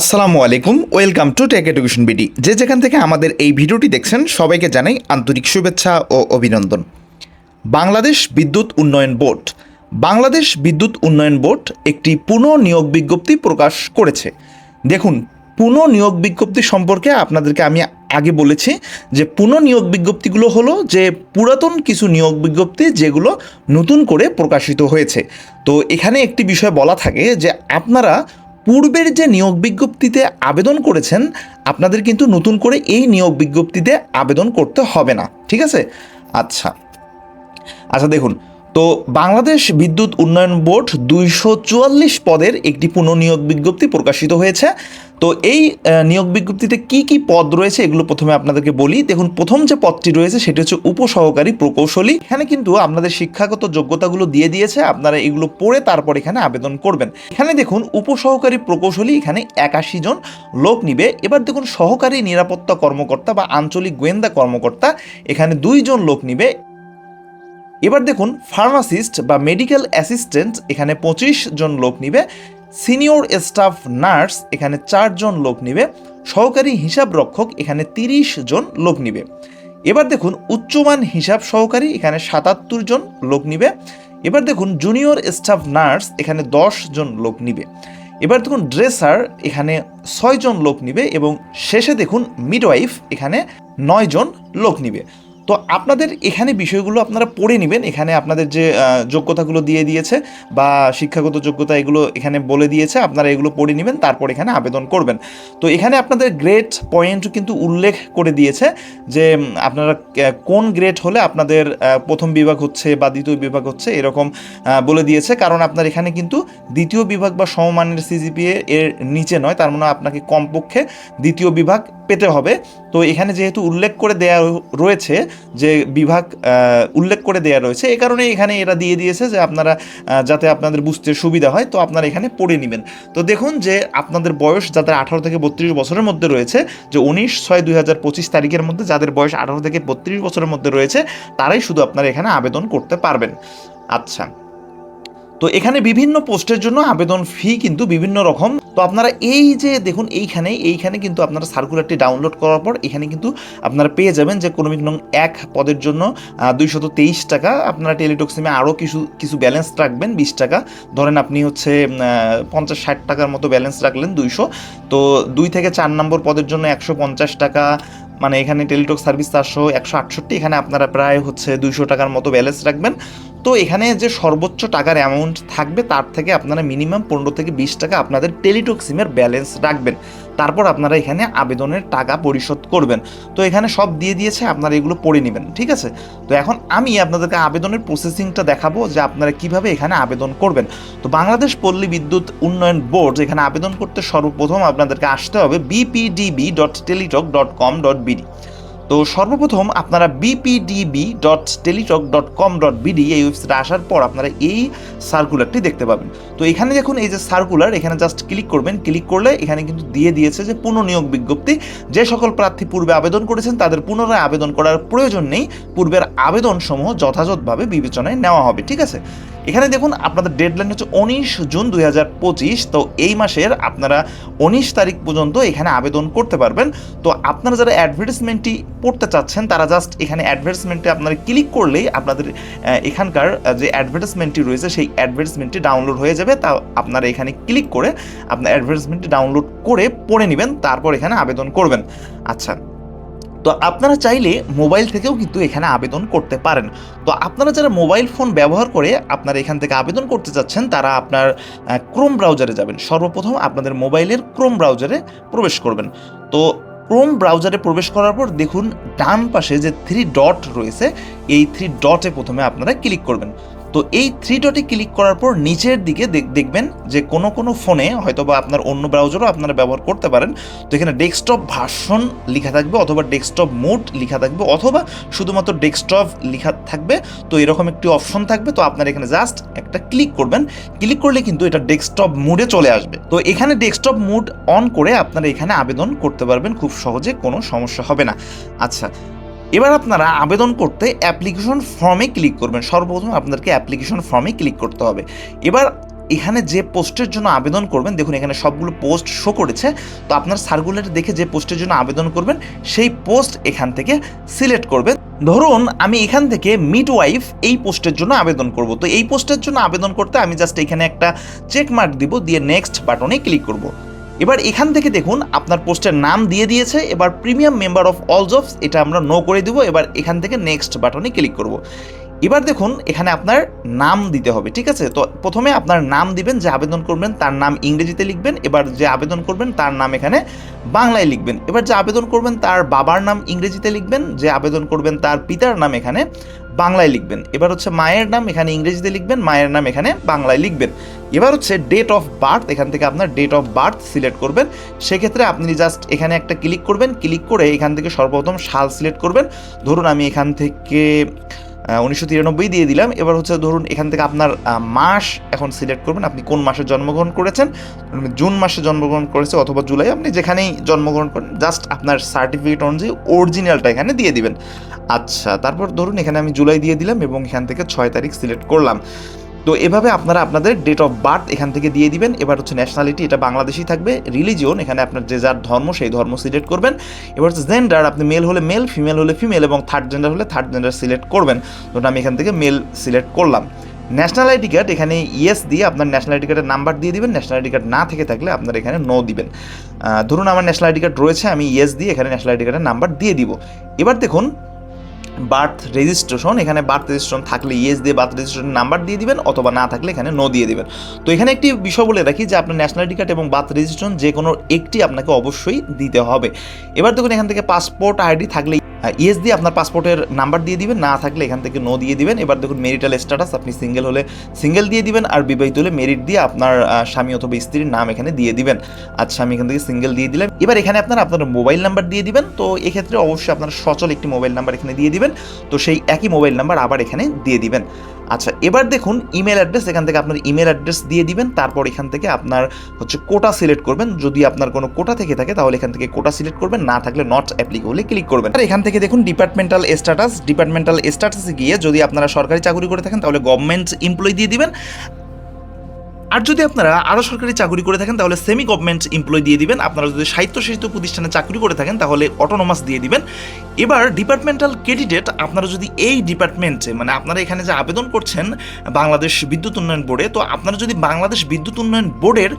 আসসালামু আলাইকুম, welcome to tech education BD. যে যেখান থেকে আমাদের এই ভিডিওটি দেখছেন, সবাইকে জানাই আন্তরিক শুভেচ্ছা ও অভিনন্দন। বাংলাদেশ বিদ্যুৎ উন্নয়ন বোর্ড। বাংলাদেশ বিদ্যুৎ উন্নয়ন বোর্ড একটি পুনঃ নিয়োগ বিজ্ঞপ্তি প্রকাশ করেছে। দেখুন পুনঃ নিয়োগ বিজ্ঞপ্তি সম্পর্কে আপনাদেরকে আমি আগে বলেছি যে পুনঃ নিয়োগ বিজ্ঞপ্তিগুলো হলো যে পুরাতন কিছু নিয়োগ বিজ্ঞপ্তি যেগুলো নতুন করে প্রকাশিত হয়েছে। তো এখানে একটি বিষয় বলা থাকে যে আপনারা পূর্বের যে নিয়োগ বিজ্ঞপ্তিতে আবেদন করেছেন, আপনাদের কিন্তু নতুন করে এই নিয়োগ বিজ্ঞপ্তিতে আবেদন করতে হবে না। ঠিক আছে? আচ্ছা। আচ্ছা দেখুন তো বাংলাদেশ বিদ্যুৎ উন্নয়ন বোর্ড দুইশো চুয়াল্লিশ পদের একটি পুনঃনিয়োগ বিজ্ঞপ্তি প্রকাশিত হয়েছে। তো এই নিয়োগ বিজ্ঞপ্তিতে কি কি পদ রয়েছে এগুলো প্রথমে আপনাদেরকে বলি। দেখুন, প্রথম যে পদটি রয়েছে সেটি হচ্ছে উপসহকারী প্রকৌশলী। এখানে কিন্তু আপনাদের শিক্ষাগত যোগ্যতাগুলো দিয়ে দিয়েছে। আপনারা এগুলো পড়ে তারপর এখানে আবেদন করবেন। এখানে দেখুন, উপসহকারী প্রকৌশলী এখানে একাশি জন লোক নিবে। এবার দেখুন, সহকারী নিরাপত্তা কর্মকর্তা বা আঞ্চলিক গোয়েন্দা কর্মকর্তা এখানে দুইজন লোক নিবে। এবার দেখুন ফার্মাসিস্ট বা মেডিকেল অ্যাসিস্ট্যান্ট এখানে পঁচিশ জন লোক নিবে সিনিয়র স্টাফ নার্স এখানে চারজন লোক নিবে, সহকারী হিসাব রক্ষক এখানে তিরিশ জন লোক নিবে। এবার দেখুন, উচ্চমান হিসাব সহকারী এখানে সাতাত্তর জন লোক নিবে। এবার দেখুন জুনিয়র স্টাফ নার্স এখানে দশ জন লোক নিবে। এবার দেখুন ড্রেসার এখানে ছয়জন লোক নিবে এবং শেষে দেখুন মিডওয়াইফ এখানে নয় জন লোক নিবে। তো আপনাদের এখানে বিষয়গুলো আপনারা পড়ে নেবেন। এখানে আপনাদের যে যোগ্যতাগুলো দিয়ে দিয়েছে বা শিক্ষাগত যোগ্যতা এগুলো এখানে বলে দিয়েছে, আপনারা এগুলো পড়ে নেবেন, তারপর এখানে আবেদন করবেন। তো এখানে আপনাদের গ্রেড পয়েন্ট কিন্তু উল্লেখ করে দিয়েছে যে আপনারা কোন গ্রেড হলে আপনাদের প্রথম বিভাগ হচ্ছে বা দ্বিতীয় বিভাগ হচ্ছে এরকম বলে দিয়েছে। কারণ আপনার এখানে কিন্তু দ্বিতীয় বিভাগ বা সমমানের সিজিপিএ এর নিচে নয়, তার মানে আপনাকে কমপক্ষে দ্বিতীয় বিভাগ পেতে হবে। তো এখানে যেহেতু উল্লেখ করে দেয়া রয়েছে যে বিভাগ উল্লেখ করে দেয়া রয়েছে, এ কারণে এখানে এরা দিয়ে দিয়েছে যে আপনারা যাতে আপনাদের বুঝতে সুবিধা হয়, তো আপনারা এখানে পড়ে নেবেন। তো দেখুন যে আপনাদের বয়স যাদের আঠারো থেকে বত্রিশ বছরের মধ্যে রয়েছে, যে উনিশ ছয় দুই হাজার পঁচিশ তারিখের মধ্যে যাদের বয়স আঠারো থেকে বত্রিশ বছরের মধ্যে রয়েছে, তারাই শুধু আপনারা এখানে আবেদন করতে পারবেন। আচ্ছা। তো এখানে বিভিন্ন পোস্টের জন্য আবেদন ফি কিন্তু বিভিন্ন রকম তো আপনারা এই যে দেখুন, এইখানে এইখানে কিন্তু আপনারা সার্কুলারটি ডাউনলোড করার পর এখানে কিন্তু আপনারা পেয়ে যাবেন যে ক্রমিক নং এক পদের জন্য দুইশত তেইশ টাকা। আপনারা টেলিটক সিমে আরও কিছু কিছু ব্যালেন্স রাখবেন, বিশ টাকা। ধরেন আপনি হচ্ছে পঞ্চাশ ষাট টাকার মতো ব্যালেন্স রাখলেন দুইশো। তো দুই থেকে চার নম্বর পদের জন্য একশো পঞ্চাশ টাকা। মানে এখানে টেলিটক সার্ভিস চারশো, একশো আটষট্টি। এখানে আপনারা প্রায় হচ্ছে দুইশো টাকার মতো ব্যালেন্স রাখবেন। তো এখানে যে সর্বোচ্চ টাকার অ্যামাউন্ট থাকবে, তার থেকে আপনারা মিনিমাম পনেরো থেকে বিশ টাকা আপনাদের টেলিটক সিমের ব্যালেন্স রাখবেন। তারপর আপনারা এখানে আবেদনের টাকা পরিশোধ করবেন। তো এখানে সব দিয়ে দিয়েছে, আপনারা এগুলো পড়ে নেবেন, ঠিক আছে? তো এখন আমি আপনাদেরকে আবেদনের প্রসেসিংটা দেখাবো যে আপনারা কীভাবে এখানে আবেদন করবেন। তো বাংলাদেশ পল্লী বিদ্যুৎ উন্নয়ন বোর্ড এখানে আবেদন করতে সর্বপ্রথম আপনাদেরকে আসতে হবে BPDB dot teletalk dot com dot BD তো সর্বপ্রথম আপনারা BPDB dot teletalk dot com dot BD এই ওয়েবসাইটে আসার পর আপনারা এই সার্কুলারটি দেখতে পাবেন। তো এখানে দেখুন এই যে সার্কুলার এখানে জাস্ট ক্লিক করবেন। ক্লিক করলে এখানে কিন্তু দিয়ে দিয়েছে যে পুনঃনিয়োগ বিজ্ঞপ্তি। যে সকল প্রার্থী পূর্বে আবেদন করেছেন, তাদের পুনরায় আবেদন করার প্রয়োজন নেই। পূর্বের আবেদনসমূহ যথাযথভাবে বিবেচনায় নেওয়া হবে, ঠিক আছে? এখানে দেখুন, আপনাদের ডেডলাইন হচ্ছে উনিশ জুন দুই হাজার পঁচিশ, তো এই মাসের আপনারা উনিশ তারিখ পর্যন্ত এখানে আবেদন করতে পারবেন। তো আপনারা যারা অ্যাডভার্টাইজমেন্টটি পড়তে চাচ্ছেন, তারা জাস্ট এখানে অ্যাডভার্টাইজমেন্টে আপনারা ক্লিক করলেই আপনাদের এখানকার যে অ্যাডভার্টাইজমেন্টটি রয়েছে, সেই অ্যাডভার্টাইজমেন্টটি ডাউনলোড হয়ে যাবে। তা আপনারা এখানে ক্লিক করে আপনার অ্যাডভার্টাইজমেন্টটি ডাউনলোড করে পড়ে নেবেন, তারপর এখানে আবেদন করবেন। আচ্ছা তো আপনারা চাইলে মোবাইল থেকেও কিন্তু এখানে আবেদন করতে পারেন। তো আপনারা যারা মোবাইল ফোন ব্যবহার করে আপনারা এখান থেকে আবেদন করতে চাচ্ছেন তারা আপনার ক্রোম ব্রাউজারে যাবেন। সর্বপ্রথম আপনাদের মোবাইলের ক্রোম ব্রাউজারে প্রবেশ করবেন। তো ক্রোম ব্রাউজারে প্রবেশ করার পর দেখুন, ডান পাশে যে থ্রি ডট রয়েছে, এই থ্রি ডটে প্রথমে আপনারা ক্লিক করবেন। তো এই থ্রি ডটে ক্লিক করার পর নিচের দিকে দেখ- দেখবেন যে কোনো কোনো ফোনে হয়তো বা আপনার অন্য ব্রাউজারও আপনারা ব্যবহার করতে পারেন। তো এখানে ডেস্কটপ ভার্সন লেখা থাকবে অথবা ডেস্কটপ মোড লেখা থাকবে অথবা শুধুমাত্র ডেস্কটপ লেখা থাকবে। তো এরকম একটি অপশন থাকবে। তো আপনারা এখানে জাস্ট একটা ক্লিক করবেন। ক্লিক করলে কিন্তু এটা ডেস্কটপ মোডে চলে আসবে। তো এখানে ডেস্কটপ মোড অন করে আপনারা এখানে আবেদন করতে পারবেন। খুব সহজে কোনো সমস্যা হবে না। আচ্ছা এবার আপনারা আবেদন করতে অ্যাপ্লিকেশন ফর্মে ক্লিক করবেন। সর্বপ্রথম আপনাদেরকে অ্যাপ্লিকেশন ফর্মে ক্লিক করতে হবে। এবার এখানে যে পোস্টের জন্য আবেদন করবেন, দেখুন এখানে সবগুলো পোস্ট শো করেছে। তো আপনার সার্কুলার দেখে যে পোস্টের জন্য আবেদন করবেন, সেই পোস্ট এখান থেকে সিলেক্ট করবেন। ধরুন আমি এখান থেকে মিড ওয়াইফ এই পোস্টের জন্য আবেদন করব। তো এই পোস্টের জন্য আবেদন করতে আমি জাস্ট এখানে একটা চেক মার্ক দিব, দিয়ে নেক্সট বাটনে ক্লিক করব। এবার এখান থেকে দেখুন, আপনার পোস্টের নাম দিয়ে দিয়েছে, এবার premium member of all jobs, এটা আমরা নো করে দিব, এবার এখান থেকে নেক্সট বাটনে ক্লিক করব। এবার দেখুন, এখানে আপনার নাম দিতে হবে, ঠিক আছে? তো প্রথমে আপনার নাম দিবেন, যে আবেদন করবেন, তার নাম ইংরেজিতে লিখবেন, এবার যে আবেদন করবেন, তার নাম এখানে বাংলায় লিখবেন। এবার যে আবেদন করবেন, তার বাবার নাম ইংরেজিতে লিখবেন, যে আবেদন করবেন, তার পিতার নাম এখানে বাংলায় লিখবেন। এবার হচ্ছে মায়ের নাম এখানে ইংরেজিতে লিখবেন, মায়ের নাম এখানে বাংলায় লিখবেন। এবার হচ্ছে ডেট অফ বার্থ এখান থেকে আপনার ডেট অফ বার্থ সিলেক্ট করবেন। সেক্ষেত্রে আপনি জাস্ট এখানে একটা ক্লিক করবেন ক্লিক করে এখান থেকে সর্বপ্রথম সাল সিলেক্ট করবেন। ধরুন আমি এখান থেকে উনিশশো তিরানব্বই দিয়ে দিলাম। এবার হচ্ছে ধরুন এখান থেকে আপনার মাস এখন সিলেক্ট করবেন। আপনি কোন মাসে জন্মগ্রহণ করেছেন? জুন মাসে জন্মগ্রহণ করেছে অথবা জুলাই, আপনি যেখানেই জন্মগ্রহণ করেন জাস্ট আপনার সার্টিফিকেট অনুযায়ী অরিজিনালটা এখানে দিয়ে দিবেন। আচ্ছা তারপর ধরুন এখানে আমি জুলাই দিয়ে দিলাম এবং এখান থেকে ছয় তারিখ সিলেক্ট করলাম। তো এভাবে আপনারা আপনাদের ডেট অফ বার্থ এখান থেকে দিয়ে দিবেন। এবার হচ্ছে ন্যাশনালিটি এটা বাংলাদেশি থাকবে। রিলিজিয়ন এখানে আপনার যে যার ধর্ম, সেই ধর্ম সিলেক্ট করবেন। এবার হচ্ছে জেন্ডার আপনি মেল হলে মেল ফিমেল হলে ফিমেল এবং থার্ড জেন্ডার হলে থার্ড জেন্ডার সিলেক্ট করবেন। ধরুন আমি এখান থেকে মেল সিলেক্ট করলাম। ন্যাশনাল আইডি কার্ড এখানে ইয়েস দিয়ে আপনার ন্যাশনাল আইডি কার্ডের নাম্বার দিয়ে দিবেন। ন্যাশনাল আইডি কার্ড না থেকে থাকলে আপনার এখানে নো দিবেন। ধরুন আমার ন্যাশনাল আইডি কার্ড রয়েছে, আমি ইয়েস দিয়ে এখানে ন্যাশনাল আইডি কার্ডের নাম্বার দিয়ে দিব। এবার দেখুন বার্থ রেজিস্ট্রেশন, এখানে বার্থ রেজিস্ট্রেশন থাকলে ইয়েস দিয়ে বার্থ রেজিস্ট্রেশন নাম্বার দিয়ে দিবেন অথবা না থাকলে এখানে নো দিয়ে দিবেন। তো এখানে একটি বিষয় বলে রাখি যে আপনার ন্যাশনাল আইডি কার্ড এবং বার্থ রেজিস্ট্রেশন যে কোনো একটি আপনাকে অবশ্যই দিতে হবে। এবার দেখুন এখান থেকে পাসপোর্ট আইডি থাকলে ইয়েস দিয়ে আপনার পাসপোর্টের নাম্বার দিয়ে দিবেন, না থাকলে এখান থেকে নো দিয়ে দিবেন। এবার দেখুন মেরিটাল স্ট্যাটাস আপনি সিঙ্গেল হলে সিঙ্গেল দিয়ে দিবেন আর বিবাহিত হলে মেরিট দিয়ে আপনার স্বামী অথবা স্ত্রীর নাম এখানে দিয়ে দিবেন। আচ্ছা আমি এখান থেকে সিঙ্গেল দিয়ে দিলাম এবার এখানে আপনার আপনার মোবাইল নাম্বার দিয়ে দিবেন। তো এক্ষেত্রে অবশ্যই আপনার সচল একটি মোবাইল নাম্বার এখানে দিয়ে দিবেন। তো সেই একই মোবাইল নাম্বার আবার এখানে দিয়ে দিবেন। আচ্ছা এবার দেখুন ইমেল অ্যাড্রেস এখান থেকে আপনার ইমেল অ্যাড্রেস দিয়ে দিবেন, তারপর এখান থেকে আপনার হচ্ছে কোটা সিলেক্ট করবেন। যদি আপনার কোনো কোটা থেকে থাকে, তাহলে এখান থেকে কোটা সিলেক্ট করবেন, না থাকলে নট অ্যাপ্লিকেবলে ক্লিক করবেন। আর এখান থেকে দেখুন ডিপার্টমেন্টাল স্ট্যাটাস ডিপার্টমেন্টাল স্ট্যাটাসে গিয়ে যদি আপনারা সরকারি চাকরি করে থাকেন, তাহলে গভর্নমেন্ট এমপ্লয়ি দিয়ে দিবেন। আর যদি আপনারা আরও সরকারি চাকরি করে থাকেন, তাহলে সেমি গভর্নমেন্ট এমপ্লয় দিয়ে দিবেন। আপনারা যদি সাহিত্য সাহিত্য প্রতিষ্ঠানে চাকরি করে থাকেন, তাহলে অটোনোমাস দিয়ে দিবেন। এবার ডিপার্টমেন্টাল ক্যান্ডিডেট আপনারা যদি এই ডিপার্টমেন্টে মানে আপনারা এখানে যে আবেদন করছেন বাংলাদেশ বিদ্যুৎ উন্নয়ন বোর্ডে, তো আপনারা যদি বাংলাদেশ বিদ্যুৎ উন্নয়ন বোর্ডের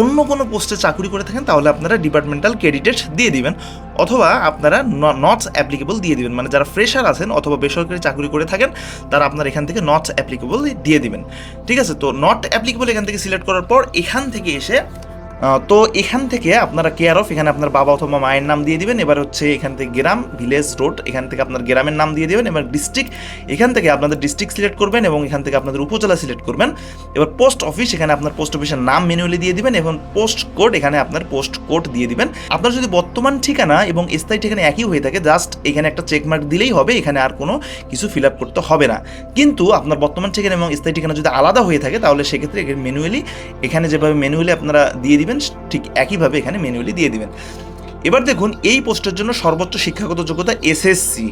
অন্য কোনো পোস্টে চাকরি করে থাকেন, তাহলে আপনারা ডিপার্টমেন্টাল ক্যান্ডিডেট দিয়ে দিবেন। অথবা আপনারা নটস অ্যাপ্লিকেবল দিয়ে দিবেন। মানে যারা ফ্রেশার আছেন অথবা বেসরকারি চাকরি করে থাকেন, তারা আপনার এখান থেকে নটস অ্যাপ্লিকেবল দিয়ে দিবেন। ঠিক আছে? তো নট অ্যাপ্লিকেবল এখান থেকে সিলেক্ট করার পর এখান থেকে এসে তো এখান থেকে আপনারা কেয়ার অফ এখানে আপনার বাবা অথবা মায়ের নাম দিয়ে দিবেন। এবার হচ্ছে এখান থেকে গ্রাম ভিলেজ রোড এখান থেকে আপনার গ্রামের নাম দিয়ে দিবেন। এবার ডিস্ট্রিক্ট এখান থেকে আপনাদের ডিস্ট্রিক্ট সিলেক্ট করবেন এবং এখান থেকে আপনাদের উপজেলা সিলেক্ট করবেন। এবার পোস্ট অফিস এখানে আপনার পোস্ট অফিসের নাম ম্যানুয়ালি দিয়ে দিবেন এবং পোস্ট কোড এখানে আপনার পোস্ট কোড দিয়ে দিবেন। আপনার যদি বর্তমান ঠিকানা এবং স্থায়ী ঠিকানা একই হয়ে থাকে জাস্ট এখানে একটা চেক মার্ক দিলেই হবে, এখানে আর কোনো কিছু ফিল আপ করতে হবে না। কিন্তু আপনার বর্তমান ঠিকানা এবং স্থায়ী ঠিকানা যদি আলাদা হয়ে থাকে, তাহলে সেক্ষেত্রে ম্যানুয়ালি এখানে যেভাবে ম্যানুয়ালি আপনারা দিয়ে দিবেন, ঠিক একইভাবে এখানে ম্যানুয়ালি দিয়ে দিবেন। এবার দেখুন, এই পোস্টের জন্য সর্বোচ্চ শিক্ষাগত যোগ্যতা এসএসসি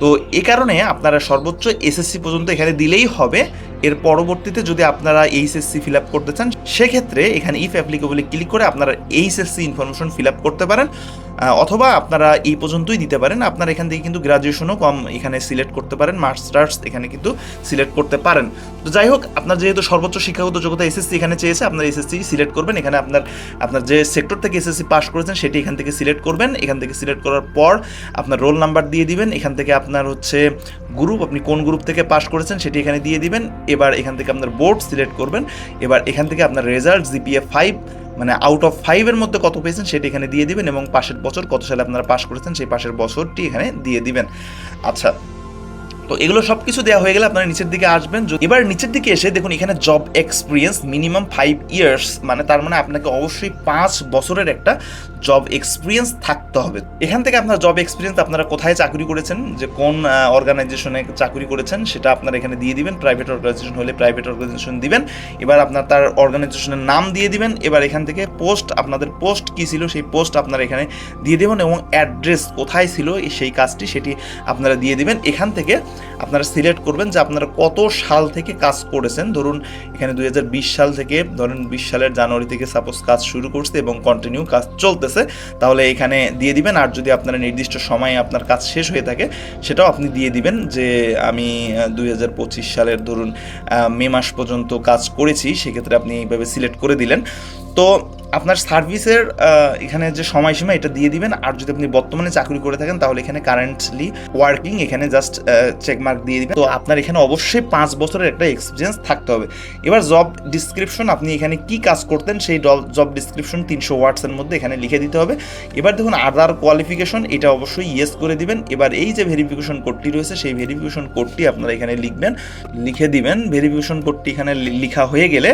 তো এ কারণে আপনারা সর্বোচ্চ এসএসসি পর্যন্ত এখানে দিলেই হবে। এর পরবর্তীতে যদি আপনারা এইচএসসি ফিল আপ করতে চান, সেক্ষেত্রে এখানে ইফ অ্যাপ্লিকেবলে ক্লিক করে আপনারা এইচএসসি ইনফরমেশন ফিল আপ করতে পারেন। অথবা আপনারা এই পর্যন্তই দিতে পারেন। আপনারা এখান থেকে কিন্তু গ্রাজুয়েশনও কম এখানে সিলেক্ট করতে পারেন মাস্টার্স এখানে কিন্তু সিলেক্ট করতে পারেন। তো যাই হোক, আপনার যেহেতু সর্বোচ্চ শিক্ষাগত যোগ্যতা এসএসসি এখানে চেয়েছে, আপনার এসএসসি সিলেক্ট করবেন। এখানে আপনার আপনার যে সেক্টর থেকে এসএসসি পাস করেছেন, সেটি এখান থেকে সিলেক্ট করবেন। এখান থেকে সিলেক্ট করার পর আপনার রোল নাম্বার দিয়ে দিবেন। এখান থেকে আপনার হচ্ছে গ্রুপ আপনি কোন গ্রুপ থেকে পাস করেছেন, সেটি এখানে দিয়ে দিবেন। এবার এখান থেকে আপনার বোর্ড সিলেক্ট করবেন। এবার এখান থেকে আপনার রেজাল্ট জিপিএ ফাইভ মানে আউট অফ ফাইভের মধ্যে কত পেয়েছেন সেটি এখানে দিয়ে দিবেন এবং পাশের বছর কত সালে আপনারা পাশ করেছেন সেই পাশের বছরটি এখানে দিয়ে দিবেন। আচ্ছা তো এগুলো সব কিছু দেওয়া হয়ে গেলে আপনারা নিচের দিকে আসবেন। এবার নিচের দিকে এসে দেখুন, এখানে job experience minimum five years মানে তার মানে আপনাকে অবশ্যই পাঁচ বছরের একটা জব এক্সপিরিয়েন্স থাকতে হবে। এখান থেকে আপনার জব এক্সপিরিয়েন্স আপনারা কোথায় চাকরি করেছেন, যে কোন অর্গানাইজেশনে চাকরি করেছেন, সেটা আপনারা এখানে দিয়ে দিবেন। প্রাইভেট অর্গানাইজেশন হলে প্রাইভেট অর্গানাইজেশন দিবেন। এবার আপনার তার অর্গানাইজেশনের নাম দিয়ে দিবেন। এবার এখান থেকে পোস্ট আপনাদের পোস্ট কি ছিল, সেই পোস্ট আপনারা এখানে দিয়ে দেবেন এবং অ্যাড্রেস কোথায় ছিল, সেই কাজটি সেটি আপনারা দিয়ে দিবেন। এখান থেকে আপনারা সিলেক্ট করবেন যে আপনারা কত সাল থেকে কাজ করেছেন। ধরুন, এখানে দুই হাজার বিশ সাল থেকে, ধরুন বিশ সালের জানুয়ারি থেকে সাপোজ কাজ শুরু করছে এবং কন্টিনিউ কাজ চলতেছে, তাহলে এখানে দিয়ে দিবেন। আর যদি আপনারা নির্দিষ্ট সময়ে আপনার কাজ শেষ হয়ে থাকে, সেটাও আপনি দিয়ে দিবেন যে আমি দুই হাজার পঁচিশ সালের ধরুন মে মাস পর্যন্ত কাজ করেছি, সেক্ষেত্রে আপনি এইভাবে সিলেক্ট করে দিলেন। তো আপনার সার্ভিসের এখানে যে সময়সীমা, এটা দিয়ে দিবেন। আর যদি আপনি বর্তমানে চাকরি করে থাকেন, তাহলে এখানে কারেন্টলি ওয়ার্কিং এখানে জাস্ট চেকমার্ক দিয়ে দিবেন। তো আপনার এখানে অবশ্যই পাঁচ বছরের একটা এক্সপিরিয়েন্স থাকতে হবে। এবার জব ডিসক্রিপশন আপনি এখানে কি কাজ করতেন, সেই জব ডিসক্রিপশন তিনশো ওয়ার্ডসের মধ্যে এখানে লিখে দিতে হবে। এবার দেখুন আদার কোয়ালিফিকেশন এটা অবশ্যই ইয়েস করে দিবেন। এবার এই যে ভেরিফিকেশন কোডটি রয়েছে, সেই ভেরিফিকেশন কোডটি আপনারা এখানে লিখবেন। লিখে দিবেন। ভেরিফিকেশন কোডটি এখানে লিখা হয়ে গেলে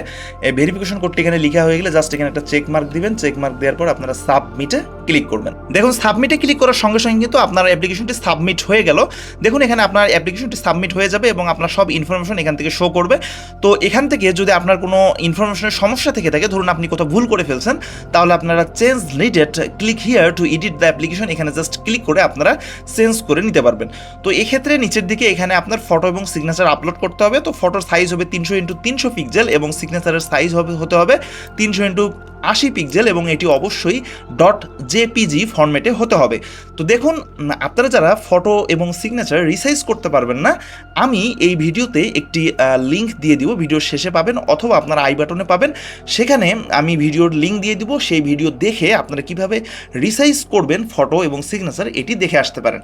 ভেরিফিকেশন কোডটি এখানে লিখা হয়ে গেলে জাস্ট এখানে একটা চেক মার্ক দিবেন। চেক মার্ক দেওয়ার পর আপনারা সাবমিটে ক্লিক করবেন। দেখুন সাবমিটে ক্লিক করার সঙ্গে সঙ্গে কিন্তু আপনার অ্যাপ্লিকেশনটি সাবমিট হয়ে গেল। দেখুন, এখানে আপনার অ্যাপ্লিকেশনটি সাবমিট হয়ে যাবে এবং আপনার সব ইনফরমেশন এখান থেকে শো করবে। তো এখান থেকে যদি আপনার কোনো ইনফরমেশনের সমস্যা থেকে থাকে, ধরুন আপনি কোথাও ভুল করে ফেলছেন, তাহলে আপনারা change needed click here to edit the application এখানে জাস্ট ক্লিক করে আপনারা চেঞ্জ করে নিতে পারবেন। তো এক্ষেত্রে নিচের দিকে এখানে আপনার ফটো এবং সিগনেচার আপলোড করতে হবে। তো ফটোর সাইজ হবে তিনশো ইন্টু তিনশো পিক্সেল এবং সিগনেচারের সাইজ হবে, হতে হবে তিনশো ইন্টু 뚝 আশি পিক্সেল এবং এটি অবশ্যই ডট জেপিজি ফরম্যাটে হতে হবে। তো দেখুন আপনারা যারা ফটো এবং সিগনেচার রিসাইজ করতে পারবেন না, আমি এই ভিডিওতে একটি লিংক দিয়ে দিব ভিডিওর শেষে পাবেন অথবা আপনারা আই বাটনে পাবেন। সেখানে আমি ভিডিওর লিঙ্ক দিয়ে দিব, সেই ভিডিও দেখে আপনারা কীভাবে রিসাইজ করবেন ফটো এবং সিগনেচার এটি দেখে আসতে পারেন।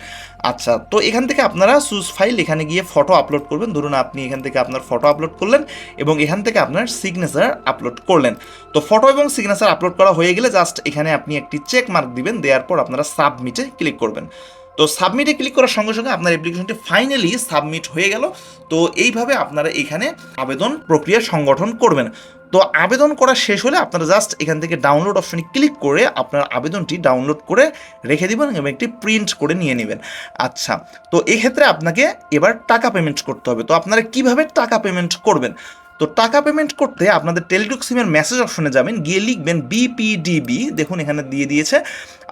আচ্ছা তো এখান থেকে আপনারা সুজ ফাইল এখানে গিয়ে ফটো আপলোড করবেন। ধরুন, আপনি এখান থেকে আপনার ফটো আপলোড করলেন এবং এখান থেকে আপনার সিগনেচার আপলোড করলেন। তো ফটো এবং আপলোড করা হয়ে গেলে জাস্ট এখানে আপনি একটি চেক মার্ক দিবেন, দেওয়ার পর আপনারা সাবমিটে ক্লিক করবেন। তো সাবমিটে ক্লিক করার সঙ্গে সঙ্গে আপনার অ্যাপ্লিকেশনটি ফাইনালি সাবমিট হয়ে গেল। তো এইভাবে আপনারা এখানে আবেদন প্রক্রিয়া সংগঠন করবেন। তো আবেদন করা শেষ হলে আপনারা জাস্ট এখান থেকে ডাউনলোড অপশনে ক্লিক করে আপনার আবেদনটি ডাউনলোড করে রেখে দিবেন এবং একটি প্রিন্ট করে নিয়ে নেবেন। আচ্ছা তো এক্ষেত্রে আপনাকে এবার টাকা পেমেন্ট করতে হবে। তো আপনারা কীভাবে টাকা পেমেন্ট করবেন? তো টাকা পেমেন্ট করতে আপনাদের টেলিটক সিমের মেসেজ অপশনে যাবেন, গিয়ে লিখবেন বিপিডিবি দেখুন এখানে দিয়ে দিয়েছে।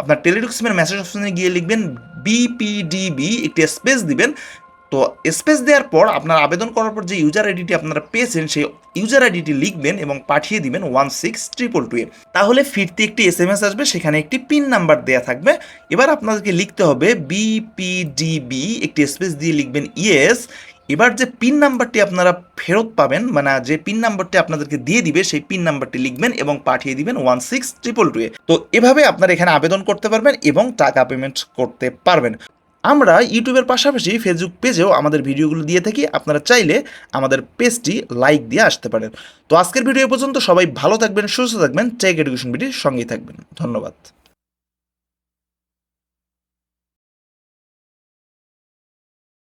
আপনার টেলিটক সিমের মেসেজ অপশনে গিয়ে লিখবেন বিপিডিবি একটি স্পেস দিবেন। তো স্পেস দেওয়ার পর আপনার আবেদন করার পর যে ইউজার আইডিটি আপনারা পেয়েছেন, সেই ইউজার আইডিটি লিখবেন এবং পাঠিয়ে দিবেন one six triple two A. তাহলে ফিরতে একটি এস এম এস আসবে, সেখানে একটি পিন নাম্বার দেওয়া থাকবে। এবার আপনাদেরকে লিখতে হবে বিপিডিবি একটি স্পেস দিয়ে লিখবেন ইয়েস এবার যে পিন নাম্বারটি আপনারা ফেরত পাবেন মানে যে পিন নাম্বারটি আপনাদেরকে দিয়ে দিবে, সেই পিন নাম্বারটি লিখবেন এবং পাঠিয়ে দিবেন one six triple two A. তো এভাবে আপনারা এখানে আবেদন করতে পারবেন এবং টাকা পেমেন্ট করতে পারবেন। আমরা ইউটিউবের পাশাপাশি ফেসবুক পেজেও আমাদের ভিডিওগুলো দিয়ে থাকি। আপনারা চাইলে আমাদের পেজটি লাইক দিয়ে আসতে পারেন। তো আজকের ভিডিও পর্যন্ত সবাই ভালো থাকবেন, সুস্থ থাকবেন টেক এডুকেশন ভিডিওর সঙ্গেই থাকবেন। ধন্যবাদ।